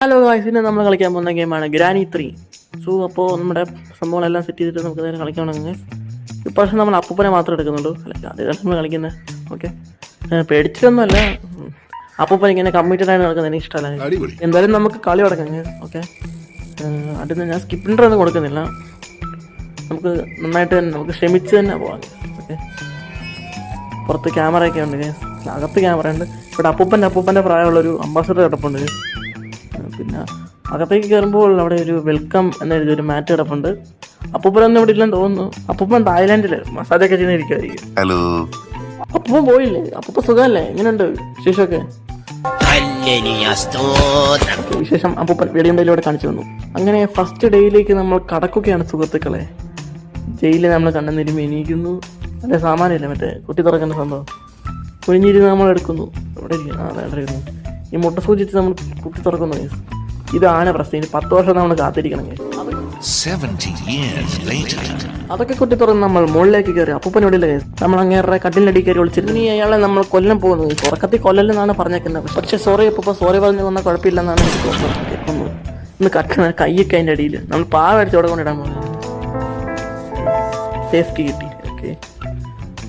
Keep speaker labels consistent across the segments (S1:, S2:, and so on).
S1: Hello guys ഇന്ന് നമ്മൾ കളിക്കാൻ പോകുന്ന ഗെയിമാണ് ഗ്രാനി ത്രീ സോ അപ്പോൾ നമ്മുടെ സംഭവങ്ങളെല്ലാം സെറ്റ് ചെയ്തിട്ട് നമുക്ക് നേരെ കളിക്കണമെങ്കിൽ ഇപ്രാവശ്യം നമ്മൾ അപ്പൂപ്പനെ മാത്രം എടുക്കുന്നുള്ളൂ. അല്ല അതേ നമ്മൾ കളിക്കുന്നത് ഓക്കെ പേടിച്ചിട്ടൊന്നുമല്ല. അപ്പൂപ്പൻ ഇങ്ങനെ കമ്മിറ്റഡ് ആയിട്ട് നടക്കുന്നത് എനിക്ക് ഇഷ്ടമല്ല എന്തായാലും നമുക്ക് കളി തുടങ്ങാം ഓക്കെ അടുത്ത് ഞാൻ സ്കിപ്പിന്റർ ഒന്നും കൊടുക്കുന്നില്ല. നമുക്ക് നന്നായിട്ട് തന്നെ നമുക്ക് ശ്രമിച്ച് തന്നെ പോവാം ഓക്കെ പുറത്ത് ക്യാമറയൊക്കെ ഉണ്ട്. അകത്ത് ക്യാമറ ഉണ്ട്. ഇവിടെ അപ്പൂപ്പന്റെ അപ്പൂപ്പന്റെ പ്രായമുള്ളൊരു അംബാസഡർ കിടപ്പുണ്ട്. പിന്നെ അകത്തേക്ക് കയറുമ്പോൾ അവിടെ ഒരു വെൽക്കം എന്നെഴുതി ഒരു മാറ്റ് കിടപ്പുണ്ട്. അപ്പൂപ്പനൊന്നും ഇവിടെ ഇല്ലെന്ന് തോന്നുന്നു. അപ്പൂപ്പൻ തായ്ലാൻഡിൽ മസാജ് ഒക്കെ ചെയ്യുന്നിരിക്കുമായിരിക്കും
S2: ഹലോ.
S1: അപ്പൂപ്പൻ പോയില്ലേ? അപ്പൂപ്പ സുഖമല്ലേ? എങ്ങനെയുണ്ട് വിശേഷമൊക്കെ? വിശേഷം അപ്പൂപ്പൻ വെടിയുണ്ടയിലൂടെ കാണിച്ചു തന്നു. അങ്ങനെ ഫസ്റ്റ് ഡേയിലേക്ക് നമ്മൾ കടക്കുകയാണ് സുഹൃത്തുക്കളെ. ജയിലിൽ നമ്മൾ കണ്ണെന്നിരുമ്പ് എനിക്കുന്നു അല്ലെ സാമാന്യല്ലേ മറ്റേ? കുട്ടി തുറക്കുന്ന സംഭവം. കുഴിഞ്ഞിരുന്ന് നമ്മൾ എടുക്കുന്നു. എവിടെ ഇരിക്കുന്നു. ആ വേണ്ടിയിരുന്നു ഇരുന്നു ഈ മുട്ട സൂചിച്ച് നമ്മൾ കുത്തി തുറക്കുന്നു guys. ഇതാണ് പ്രശ്നം. ഇനി പത്ത് വർഷം നമ്മൾ കാത്തിരിക്കണം guys.
S3: 70 years later.
S1: അതൊക്കെ കുട്ടി തുറന്ന് നമ്മൾ മുകളിലേക്ക് കയറി. അപ്പൂപ്പനോടില്ല കേസ് നമ്മൾ അങ്ങേറെ കട്ടിലടി കയറി ഒളിച്ചിരുന്നു. ഇനി അയാളെ നമ്മൾ കൊല്ലം പോകുന്നത് തുറക്കത്തിൽ കൊല്ലല്ലെന്നാണ് പറഞ്ഞേക്കുന്നത്. പക്ഷെ സോറി അപ്പൂപ്പ സോറി പറഞ്ഞു വന്നാൽ കുഴപ്പമില്ലെന്നാണ് എനിക്ക് തോന്നുന്നത്. ഒന്ന് കട്ടണ കൈയൊക്കെ അതിന്റെ അടിയിൽ. നമ്മൾ പാവ അടിച്ച് കൊണ്ടിടാൻ പോകുന്നത് സേഫ്റ്റി കിട്ടി ഓക്കെ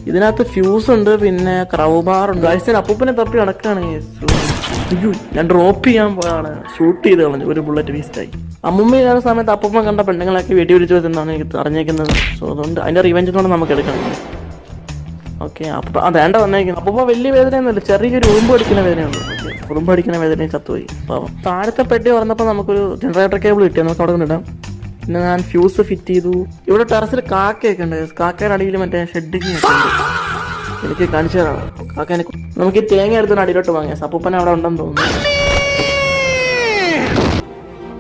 S1: ഇതിനകത്ത് ഫ്യൂസ് ഉണ്ട് പിന്നെ ക്രൗബാർ ഉണ്ട്. ഗൈസിന് അപ്പൂപ്പനെ തപ്പി നടക്കാണ്. അയ്യോ ഞാൻ ഡ്രോപ്പ് ചെയ്യാൻ പോയാണ്. ഷൂട്ട് ചെയ്ത് കളഞ്ഞു. ഒരു ബുള്ളറ്റ് വേസ്റ്റായി അമ്മുമ്മയില്ലാത്ത സമയത്ത് അപ്പൂപ്പൻ കണ്ട പെണ്ണുങ്ങളൊക്കെ വെടി പിടിച്ചു വെച്ചെന്നാണ് എനിക്ക് അറിഞ്ഞേക്കുന്നത് സോ അതുകൊണ്ട് അതിന്റെ റിവെഞ്ച് കൊണ്ട് നമുക്ക് എടുക്കണം ഓക്കെ അപ്പൊ അതേണ്ട വന്നേക്കുന്നു. അപ്പൂപ്പ വലിയ വേദനയൊന്നുമില്ല. ചെറിയൊരു ഉറുമ്പ് അടിക്കുന്ന വേദനയുണ്ട്. ഉറുമ്പ് അടിക്കുന്ന വേദനയും ചത്തുപോയി. അപ്പം താഴത്തെ പെട്ടി തുറന്നപ്പോൾ നമുക്കൊരു ജനറേറ്റർ കേബിൾ കിട്ടിയാൽ നമുക്ക് അവിടെ കൊണ്ടിടാം. പിന്നെ ഞാൻ ഫ്യൂസ് ഫിറ്റ് ചെയ്തു. ഇവിടെ ടെറസിൽ കാക്കയൊക്കെ ഉണ്ട്. കാക്കയുടെ അടിയിൽ മറ്റേ ഷെഡിങ് ഒക്കെ ഉണ്ട്. എനിക്ക് കാണിച്ചു തരാം. കാക്കേനെ നമുക്ക് ഈ തേങ്ങ എടുത്തൊരു അടിയിലോട്ട് വാങ്ങിയാൽ അപ്പൂപ്പന അവിടെ ഉണ്ടെന്ന് തോന്നുന്നു.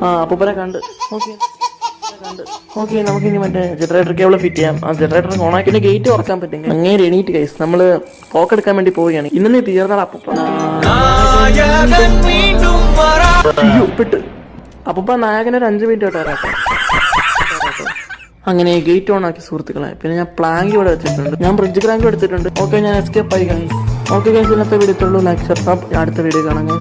S1: ആ അപ്പൂപ്പനെ കണ്ട്. ഓക്കെ. ഓക്കെ നമുക്ക് ഇനി മറ്റേ ജനറേറ്റർ കേബിൾ ഫിറ്റ് ചെയ്യാം. ആ ജനറേറ്റർ ഓൺ ആക്കി. ഗേറ്റ് തുറക്കാൻ പറ്റും. അങ്ങനെ എണീറ്റ് കൈസ് നമ്മൾ പോക്കെടുക്കാൻ വേണ്ടി പോവുകയാണ്. ഇന്ന് നീ തീർന്നാൾ അപ്പൂപ്പ അയ്യോ പെട്ട്. അപ്പൂപ്പ നായകനൊരു അഞ്ചു മിനിറ്റ് വരാട്ടോ അങ്ങനെ ഗേറ്റ് ഓൺ ആക്കി സുഹൃത്തുക്കളെ. പിന്നെ ഞാൻ പ്ലാങ്ക് ഇവിടെ വെച്ചിട്ടുണ്ട്. ഞാൻ ബ്രിഡ്ജ് ക്രാങ്ക് എടുത്തിട്ടുണ്ട്. ഓക്കെ ഞാൻ എസ്കേപ്പ് ആയി കഴിഞ്ഞു ഓക്കെ ഗൈസ് ഇന്നത്തെ വീഡിയോ ലൈക്ക് ഷെയർ അടുത്ത വീഡിയോ കാണാം guys.